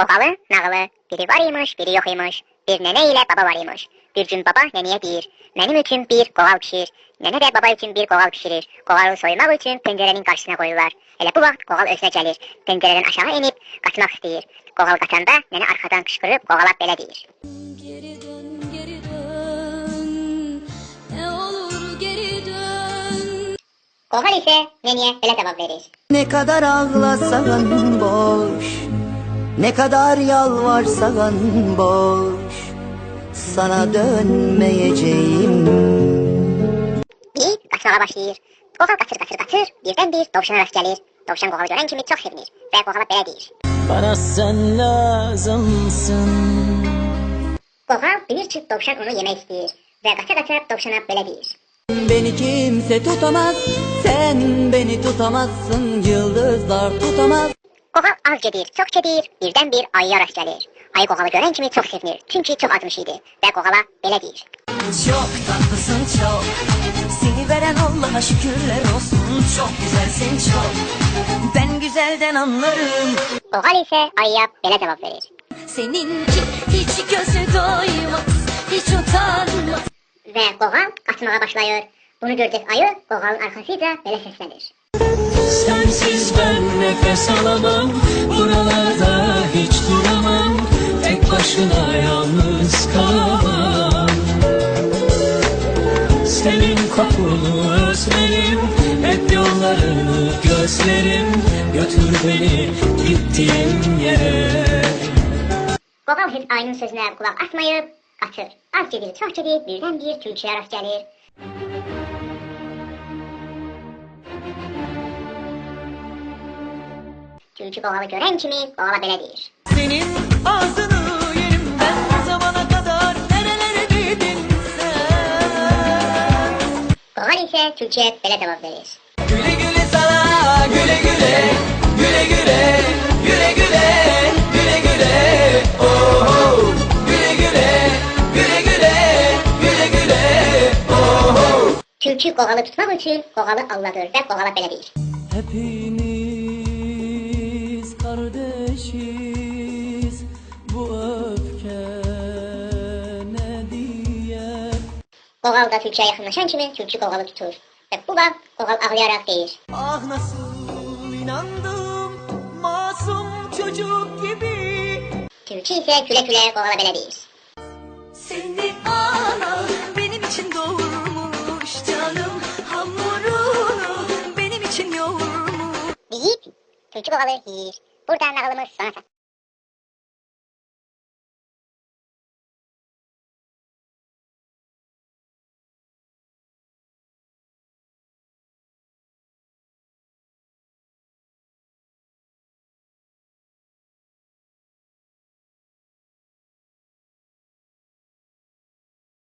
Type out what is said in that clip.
Qoğalı nağılı. Biri var imiş, biri yox imiş. Bir nənə ilə baba var imiş. Bir gün baba nənəyə deyir: "Mənim üçün bir qoğal bişir." Nənə də baba üçün bir qoğal bişirir. Qoğalı soymaq üçün pəncərənin qarşısına qoyurlar. Elə bu vaxt qoğal özünə gəlir. Pəncərədən aşağı enib qaçmaq istəyir. Qoğal qaçanda nənə arxadan qışqırıb qoğala belə deyir: Geri dön, geri dön. Ne olur geri dön. Qoğal isə nənəyə belə cavab verir: Ne kadar ağlasan boş Ne kadar yalvarsan boş Sana dönmeyeceğim Bir qaçmağa başlayır. Qoğal qaçır, qaçır, qaçır. Birdən bir dovşana rast gəlir. Dovşan qoğalı görən kimi çox sevinir və qoğala belə deyir: Bana sen lazımsın Qoğal bir çıt dovşan onu yemək istəyir və qaça-qaça dovşana belə deyir: Beni kimse tutamaz Sen beni tutamazsın Yıldızlar tutamaz Qoğal az gedir, çox gedir, birdən bir ayıya rast gəlir. Ayı qoğalı görən kimi çox sevinir, çünki çox acmış idi və qoğala belə deyir: Çok tatlısın çok. Seni veren Allah'a şükürler olsun. Çok güzelsin çok. Ben güzelden anlarım. Qoğal isə ayıya belə cavab verir: Seninki hiç gözü doymaz. Hiç utanmaz. Və qoğal qaçmağa başlayır. Bunu gördük ayı qoğalın arxasıca belə səslənir: Sensiz ben nefes alamam. Buralarda hiç duramam. Tek başına yalnız kalamam. Senin kokunu özlerim. Hep yollarını gözlerim. Götür beni gittiğin yere. Qoğal heç ayının sözünə qulaq asmayıb qaçır. Az gedir, çox gedir, birdən bir tülküyə rast gəlir. Tülkü qoğalı görən kimi? Qoğala belə deyir: Senin ağzını yerim ben O zamana kadar. Nerelerdeydin sen? Qoğal isə tülküyə belə cavab verir: Güle güle sana güle güle Güle güle güle güle Güle güle oh, oh. Güle güle güle güle Güle güle oh, oh. Tülkü qoğalı tutmaq üçün qoğalı aldadır və qoğala belə deyir: Hepimiz kardeşiz. Bu öfke ne diye? Qoğal da tülküyə yaxınlaşan kimi tülkü qoğalı tutur. Və bu vaxt qoğal ağlayaraq deyir: Ah nasıl inandım? Masum çocuk gibi. Tülkü isə gülə-gülə qoğala belə deyir: Seni ana benim için doğurmuş canım. Hamurunu benim için yoğurmuş. Deyib tülkü qoğalı yeyir. Burada nağılımız sona çatır.